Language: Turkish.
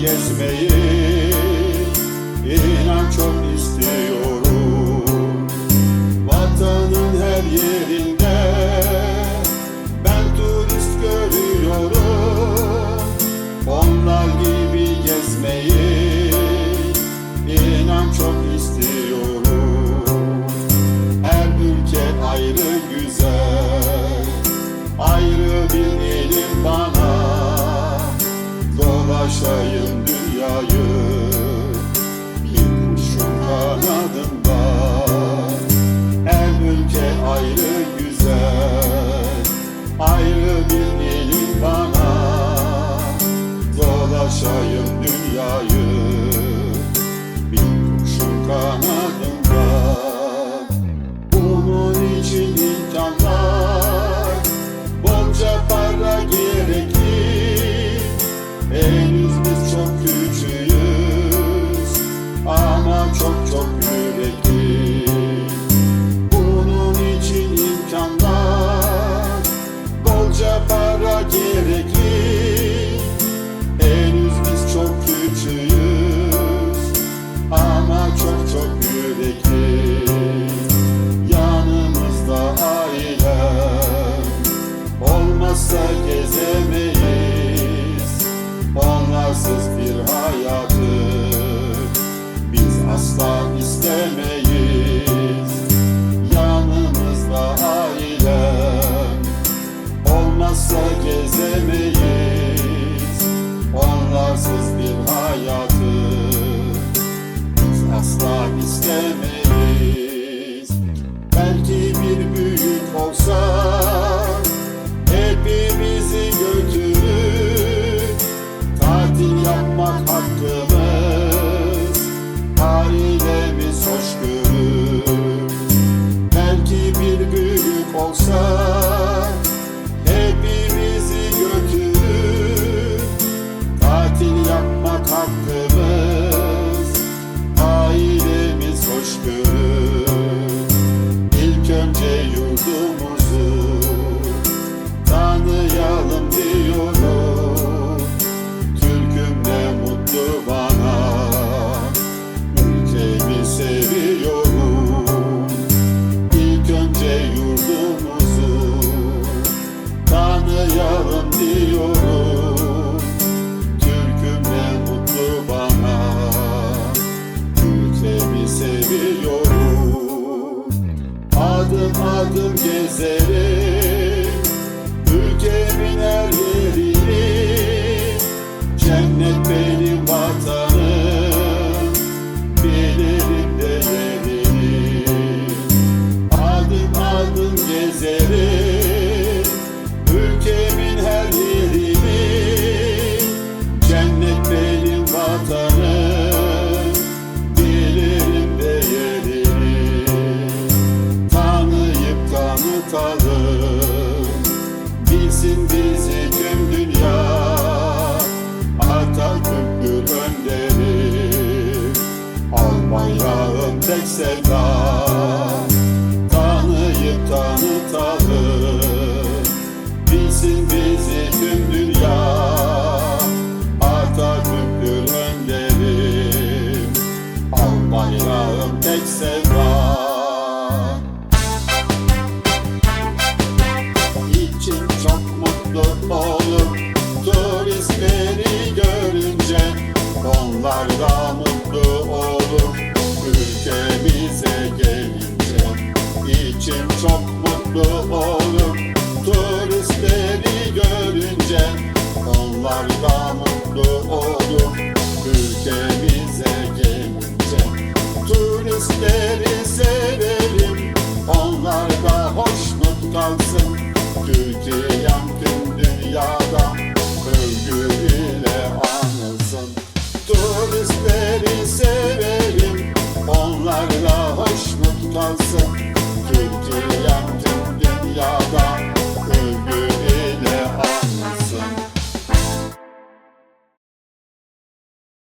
gezmeyi do museu. Bilsin bizi tüm dünya. Atatürk'tür önderi Almanya'nın tek sevdası. 蓝色